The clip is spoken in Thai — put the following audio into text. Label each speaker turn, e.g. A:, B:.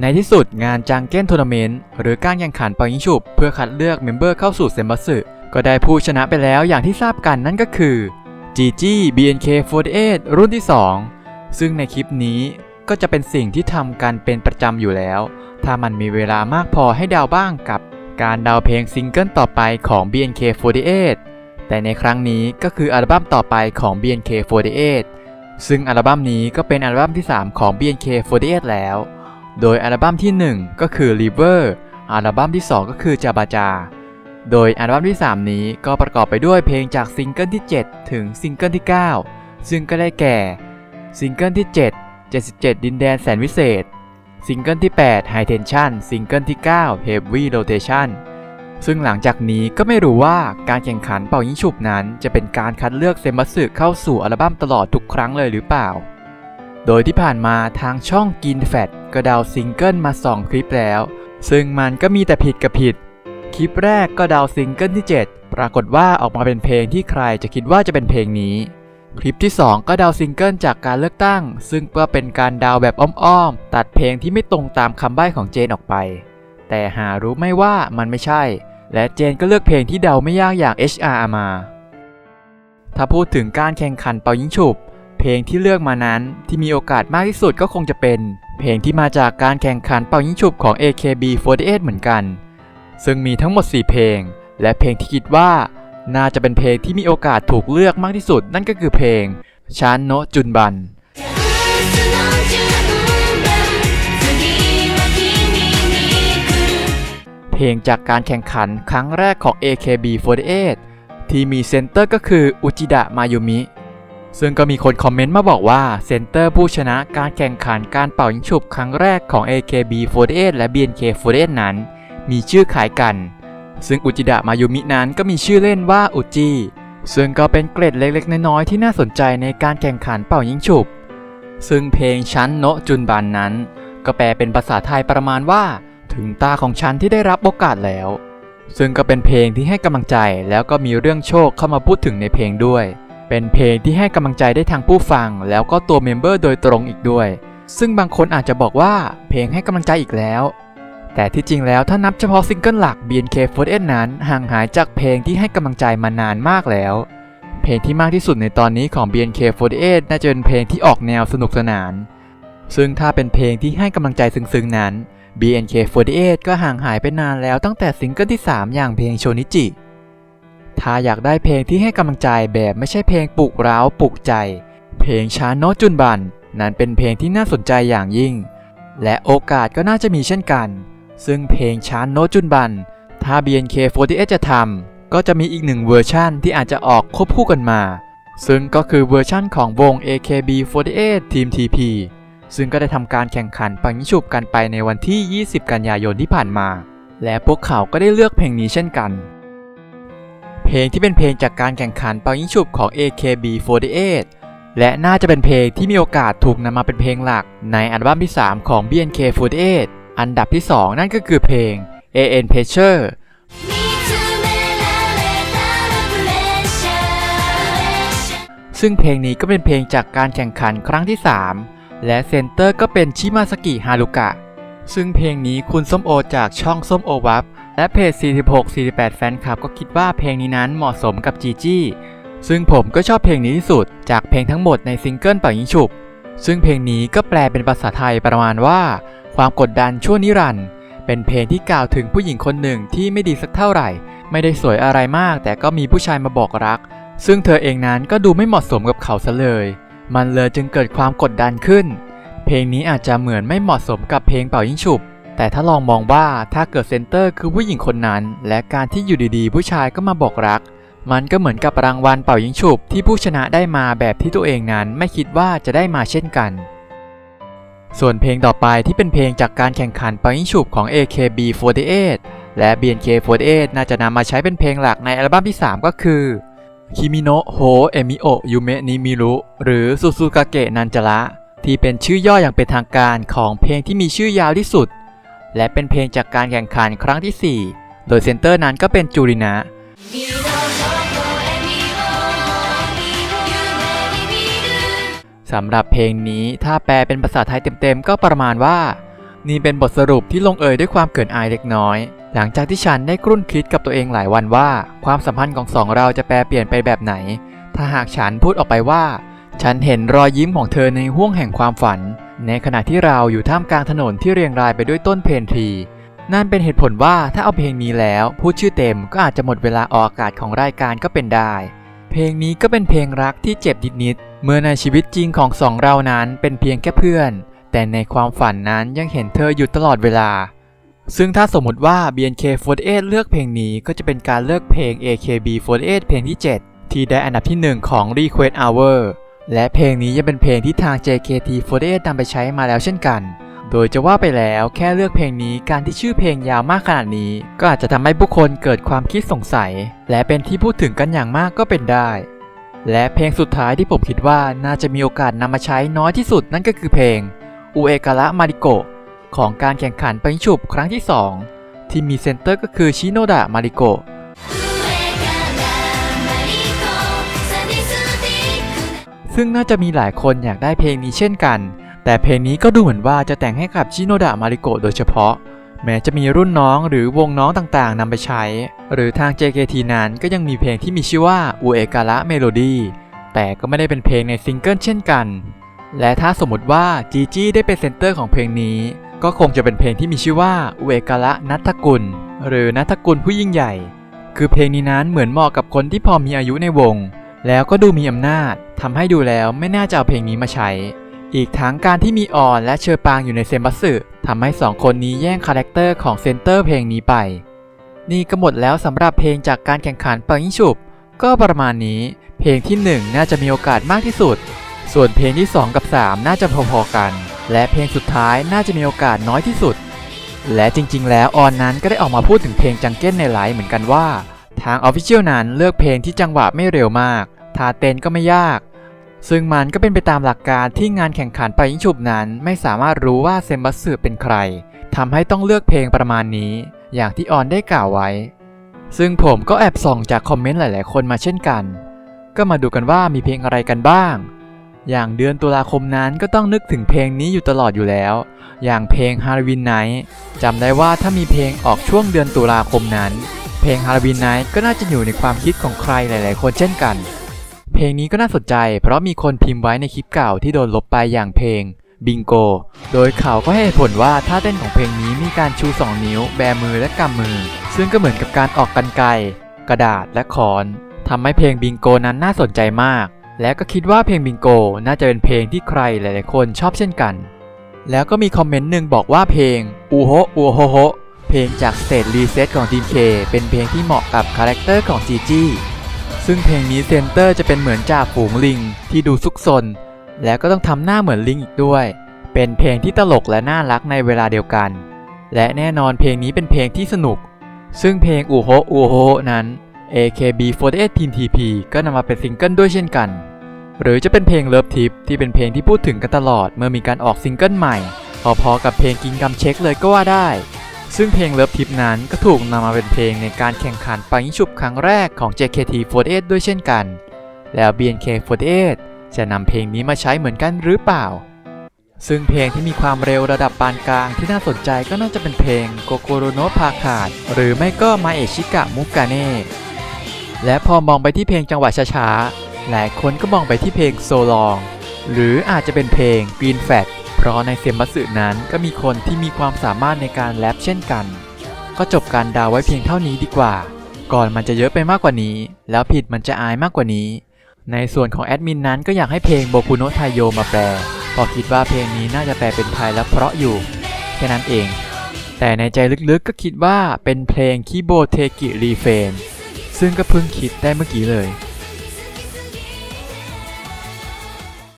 A: ในที่สุดงานจังเก้นทัวร์นาเมนต์หรือการแข่งขันเป่ายิงฉุบ เพื่อคัดเลือกเมมเบอร์เข้าสู่เซมบัสึก็ได้ผู้ชนะไปแล้วอย่างที่ทราบกันนั่นก็คือ GG BNK48 รุ่นที่ 2 ซึ่งในคลิปนี้ก็จะเป็นสิ่งที่ทำกันเป็นประจำอยู่แล้ว ถ้ามันมีเวลามากพอให้เดาบ้างกับการเดาเพลงซิงเกิลต่อไปของ BNK48 แต่ในครั้งนี้ก็คืออัลบั้มต่อไปของ BNK48 ซึ่งอัลบั้มนี้ก็เป็นอัลบั้มที่ 3 ของ BNK48 แล้ว โดยอัลบั้มที่ 1 ก็คือ River อัลบั้มที่ 2 ก็คือ จาบาจา โดยอัลบั้มที่ 3 นี้ก็ประกอบไปด้วยเพลงจากซิงเกิลที่ 7 ถึงซิงเกิลที่ 9 ซึ่งก็ได้แก่ ซิงเกิลที่ 7 77 ดินแดนแสนวิเศษ ซิงเกิลที่ 8 High Tension ซิงเกิลที่ 9 Heavy Rotation ซึ่งหลังจากนี้ก็ไม่รู้ว่าการแข่งขันเป่ายิงฉุบนั้น จะเป็นการคัดเลือกเซมัสึเข้าสู่อัลบั้มตลอดทุกครั้งเลยหรือเปล่า โดยที่ผ่านมาทางช่องกินแฟตก็เดาซิงเกิลมา 2 คลิปแล้ว ซึ่งมันก็มีแต่ผิดกับผิด คลิปแรกก็เดาซิงเกิลที่ 7 ปรากฏว่าออกมาเป็นเพลงที่ใครจะคิดว่าจะเป็นเพลงนี้ คลิปที่ 2 ก็เดาซิงเกิลจากการเลือกตั้ง ซึ่งก็เป็นการเดาแบบอ้อมๆ ตัดเพลงที่ไม่ตรงตามคำใบ้ของเจนออกไป แต่หารู้ไม่ว่ามันไม่ใช่ และเจนก็เลือกเพลงที่เดาไม่ยากอย่าง HR มา ถ้าพูดถึงการแข่งขันเป่ายิงฉุบ เพลงที่เลือกมานั้นที่มีโอกาสมากที่สุดก็คงจะเป็น เพลงที่มาจากการแข่งขันเป่ายิงฉุบของ AKB48 เหมือนกัน ซึ่งมีทั้งหมด 4 เพลง และเพลงที่คิดว่า น่าจะเป็นเพลงที่มีโอกาสถูกเลือกมากที่สุด นั่นก็คือเพลงชานโนะจุนบันเพลงจากการแข่งขันครั้งแรกของ AKB48 ที่มีเซนเตอร์ก็คืออุจิดะมายุมิ ซึ่งก็มีคนคอมเมนต์มาบอกว่า เซนเตอร์ผู้ชนะการแข่งขันการเป่ายิงฉุบครั้งแรกของ AKB48 และ BNK48 นั้น มีชื่อขายกัน ซึ่งอุจิดะมายุมินั้นก็มีชื่อเล่นว่าอุจิซึ่งก็เป็นเกร็ดเล็กๆ น้อยๆ ที่น่าสนใจในการแข่งขันเป่ายิงฉุบ ซึ่งเพลงชั้นโนะจุนบันนั้น ก็แปลเป็นภาษาไทยประมาณว่า ถึงตาของฉันที่ได้รับโอกาสแล้ว ซึ่งก็เป็นเพลงที่ให้กำลังใจแล้วก็มีเรื่องโชคเข้ามาพูดถึงในเพลงด้วย เป็นเพลงที่ให้กำลังใจได้ทางผู้ฟัง แล้วก็ตัวเมมเบอร์โดยตรงอีกด้วย ซึ่งบางคนอาจจะบอกว่าเพลงให้กำลังใจอีกแล้ว แต่ที่จริงแล้วถ้านับเฉพาะซิงเกิลหลัก BNK48 นั้นห่างหายจากเพลงที่ให้กำลังใจมานานมากแล้ว เพลงที่มากที่สุดในตอนนี้ของ BNK48 น่าจะเป็นเพลงที่ออกแนวสนุกสนาน ซึ่งถ้าเป็นเพลงที่ให้กำลังใจซึ้งๆนั้น BNK48 ก็ห่างหายไปนานแล้วตั้งแต่ซิงเกิลที่ 3 อย่างเพลงโชนิจิ ถ้าอยากได้เพลงที่ให้กำลังใจแบบไม่ใช่เพลงปลุกร้าวปลุกใจ เพลงช้าโนจุนบัน นั้นเป็นเพลงที่น่าสนใจอย่างยิ่ง และโอกาสก็น่าจะมีเช่นกัน ซึ่งเพลงช้านโนจุนบัน ถ้า BNK48 จะทำก็จะมีอีกหนึ่งเวอร์ชั่นที่อาจจะออกควบคู่กันมา ซึ่งก็คือเวอร์ชั่นของวง AKB48 ทีม TP ซึ่งก็ได้ทำการแข่งขันปังยิฉุบกันไปในวันที่ 20 กันยายนที่ผ่านมา และพวกเขาก็ได้เลือกเพลงนี้เช่นกัน เพลงที่เป็นเพลงจากการแข่งขันปังยิฉุบของ AKB48 และน่าจะเป็นเพลงที่มีโอกาสถูกนำมาเป็นเพลงหลักในอัลบั้มที่ 3 ของ BNK48 อันดับที่ 2 นั่นก็คือเพลง AN Pressure ซึ่งเพลงนี้ก็เป็นเพลงจากการแข่งขันครั้งที่ 3 และเซนเตอร์ก็เป็นชิมาสกิฮารุกะ ซึ่งเพลงนี้คุณส้มโอจากช่องส้มโอวับ และเพจ 46-48 แฟนคลับก็คิดว่าเพลงนี้นั้นเหมาะสมกับจีจี้ซึ่งผมก็ชอบเพลงนี้ที่สุด จากเพลงทั้งหมดในซิงเกิลเป่ายิงฉุบ ซึ่งเพลงนี้ก็แปลเป็นภาษาไทยประมาณว่า ความกดดันชั่วนิรันด์เป็นเพลงที่กล่าวถึงผู้หญิงคนหนึ่งที่ไม่ดีสักเท่าไหร่ ไม่ได้สวยอะไรมาก แต่ก็มีผู้ชายมาบอกรัก ซึ่งเธอเองนั้นก็ดูไม่เหมาะสมกับเขาซะเลย มันเลยจึงเกิดความกดดันขึ้น เพลงนี้อาจจะเหมือนไม่เหมาะสมกับเพลงเป่ายิงฉุบ แต่ถ้าลองมองว่าถ้าเกิดเซนเตอร์คือผู้หญิงคนนั้น และการที่อยู่ดีๆ ผู้ชายก็มาบอกรัก มันก็เหมือนกับรางวัลเป่ายิงฉุบที่ผู้ชนะได้มาแบบที่ตัวเองนั้นไม่คิดว่าจะได้มาเช่นกัน ส่วนเพลงต่อไปที่เป็นเพลงจากการแข่งขันเป่ายิงฉุบของ AKB48 และ BNK48 น่าจะนำมาใช้เป็นเพลงหลักในอัลบั้มที่ 3 ก็คือคิมิโนะโฮเอมิโอะยูเมะนิมิรุหรือซูซูกาเกะนันจาระที่เป็นชื่อย่ออย่างเป็นทางการของเพลงที่มีชื่อยาวที่สุด และเป็นเพลงจากการแข่งขันครั้งที่ 4 โดยเซนเตอร์นั้นก็เป็นจูรินะสำหรับเพลงนี้ถ้าแปลเป็นภาษาไทยเต็มๆ ก็ประมาณว่า นี่เป็นบทสรุปที่ลงเอยด้วยความเกินอายเล็กน้อย หลังจากที่ฉันได้กรุ่นคิดกับตัวเองหลายวันว่า ความสัมพันธ์ของสองเราจะแปรเปลี่ยนไปแบบไหน ถ้าหากฉันพูดออกไปว่า ฉันเห็นรอยยิ้มของเธอในห้วงแห่งความฝัน ในขณะที่เราอยู่ท่ามกลางถนนที่เรียงรายไปด้วยต้นเพนทรีนั่นเป็นเหตุผลว่าถ้าเอาเพลงนี้แล้วพูดชื่อเต็มก็อาจจะหมดเวลาออกอากาศของรายการก็เป็นได้ เพลงนี้ก็เป็นเพลงรักที่เจ็บนิดๆเมื่อในชีวิตจริงของสองเรานั้นเป็นเพียงแค่เพื่อน แต่ในความฝันนั้นยังเห็นเธออยู่ตลอดเวลา ซึ่งถ้าสมมติว่า BNK48 เลือกเพลงนี้ก็จะเป็นการเลือกเพลง AKB48 เพลงที่ 7 ที่ได้อันดับที่ 1 ของ Request Hour และเพลงนี้ยังเป็นเพลงที่ทาง JKT48 นำไปใช้มาแล้วเช่นกัน โดยจะว่าไปแล้วแค่เลือกเพลงนี้การที่ชื่อเพลงยาวมากขนาดนี้ ก็อาจจะทำให้ผู้คนเกิดความคิดสงสัย และเป็นที่พูดถึงกันอย่างมากก็เป็นได้ และเพลงสุดท้ายที่ผมคิดว่าน่าจะมีโอกาสนำมาใช้น้อยที่สุดนั่นก็คือเพลงอุเอกะระมาริโกะของการแข่งขันปังฉุบครั้งที่ 2 ที่มีเซนเตอร์ก็คือชิโนดะมาริโกะ ซึ่งน่าจะมีหลายคนอยากได้เพลงนี้เช่นกัน แต่เพลงนี้ก็ดูเหมือนว่าจะแต่งให้กับชิโนดะมาริโกะโดยเฉพาะ แม้จะมีรุ่นน้องหรือวงน้องต่างๆนำไปใช้ หรือทาง JKT นั้นก็ยังมีเพลงที่มีชื่อว่าอุเอการะเมโลดี้แต่ก็ไม่ได้เป็นเพลงในซิงเกิลเช่นกัน และถ้าสมมติว่าจีจี้ได้เป็นเซนเตอร์ของเพลงนี้ ก็คงจะเป็นเพลงที่มีชื่อว่าอุเอการะนัทกุล หรือนัทกุลผู้ยิ่งใหญ่ คือเพลงนี้นั้นเหมือนเหมาะกับคนที่พอมีอายุในวง แล้วก็ดูมีอำนาจ ทำให้ดูแล้วไม่น่าจะเอาเพลงนี้มาใช้ อีกทั้งการที่มีออนและเชอปางอยู่ในเซมบัสสึทำให้สองคนนี้แย่งคาแรคเตอร์ของเซนเตอร์เพลงนี้ไป นี่ก็หมดแล้วสำหรับเพลงจากการแข่งขันปังยิ่งฉุบ ก็ประมาณนี้ เพลงที่ 1 น่าจะมีโอกาสมากที่สุด ส่วนเพลงที่ 2 กับ 3 น่าจะพอๆกัน และเพลงสุดท้ายน่าจะมีโอกาสน้อยที่สุด และจริงๆ แล้วออนนั้นก็ได้ออกมาพูดถึงเพลงจังเก้นในไลฟ์เหมือนกันว่า ทาง Official นั้นเลือกเพลงที่จังหวะไม่เร็วมากท่าเต้นก็ไม่ยาก ซึ่งมันก็เป็นไปตามหลักการที่งานแข่งขันไปยิงฉุบนั้น ไม่สามารถรู้ว่าเซมบัสสึเป็นใครทำให้ต้องเลือกเพลงประมาณนี้ อย่างที่ออนได้กล่าวไว้ ซึ่งผมก็แอบส่องจากคอมเมนต์หลาย ๆ คนมาเช่นกัน ก็มาดูกันว่ามีเพลงอะไรกันบ้าง อย่างเดือนตุลาคมนั้นก็ต้องนึกถึงเพลงนี้อยู่ตลอดอยู่แล้ว อย่างเพลง Halloween Night จำได้ว่าถ้ามีเพลงออกช่วงเดือนตุลาคมนั้น เพลง Halloween Night ก็น่าจะอยู่ในความคิดของใครหลาย ๆ คนเช่นกัน เพลงนี้ก็น่าสนใจ เพราะมีคนพิมพ์ไว้ในคลิปเก่าที่โดนลบไปอย่างเพลงบิงโก โดยเขาก็ให้ผลว่าท่าเต้นของเพลงนี้มีการชู 2 นิ้ว แบมือและกำมือ ซึ่งก็เหมือนกับการออกกันไกกระดาษและคอนทำให้เพลงบิงโกนั้นน่าสนใจมาก และก็คิดว่าเพลงบิงโกน่าจะเป็นเพลงที่ใครหลาย ๆ คนชอบเช่นกัน แล้วก็มีคอมเมนต์หนึ่งบอกว่าเพลงอูโฮอูโฮโฮเพลงจากสเตรีเซ็ตของทีมเคเป็นเพลงที่เหมาะกับคาแรคเตอร์ของจีจี้ ซึ่งเพลงนี้เซนเตอร์จะเป็นเหมือนจ่าฝูงลิงที่ดูซุกซน แล้วก็ต้องทำหน้าเหมือนลิงอีกด้วย เป็นเพลงที่ตลกและน่ารักในเวลาเดียวกัน และแน่นอนเพลงนี้เป็นเพลงที่สนุก ซึ่งเพลงอูโฮอูโฮนั้น AKB48 Team TP ก็นำมาเป็นซิงเกิลด้วยเช่นกัน หรือจะเป็นเพลง Love Tip ที่เป็นเพลงที่พูดถึงกันตลอดเมื่อมีการออกซิงเกิลใหม่ พอๆกับเพลงกินกำเช็คเลยก็ว่าได้ ซึ่งเพลง Love Tip นั้นก็ถูกนำมาเป็นเพลงในการแข่งขันปังยิงฉุบครั้งแรกของ JKT48 ด้วยเช่นกัน แล้ว BNK48 จะนำเพลงนี้มาใช้เหมือนกันหรือเปล่า ซึ่งเพลงที่มีความเร็วระดับปานกลางที่น่าสนใจก็น่าจะเป็นเพลงโกโกโรโนพาคาดหรือไม่ก็มาเอชิกะมุกาเน่และพอมองไปที่เพลงจังหวะช้าๆหลายคนก็มองไปที่เพลงโซลอง หรืออาจจะเป็นเพลง Green Fat เพราะในเซมบัสสึนั้นก็มีคนที่มีความสามารถในการแรปเช่นกัน ก็จบการดาวไว้เพียงเท่านี้ดีกว่า ก่อนมันจะเยอะไปมากกว่านี้ แล้วผิดมันจะอายมากกว่านี้ ในส่วนของแอดมินนั้นก็อยากให้เพลงโบคุโนะไทโยมาแปลเพอคิดว่าเพลงนี้น่าจะแปลเป็นไทยและเพราะอยู่ แค่นั้นเอง แต่ในใจลึกๆก็คิดว่าเป็นเพลงคิโบเทกิรีเฟนซึ่งก็เพิ่งคิดได้เมื่อกี้เลย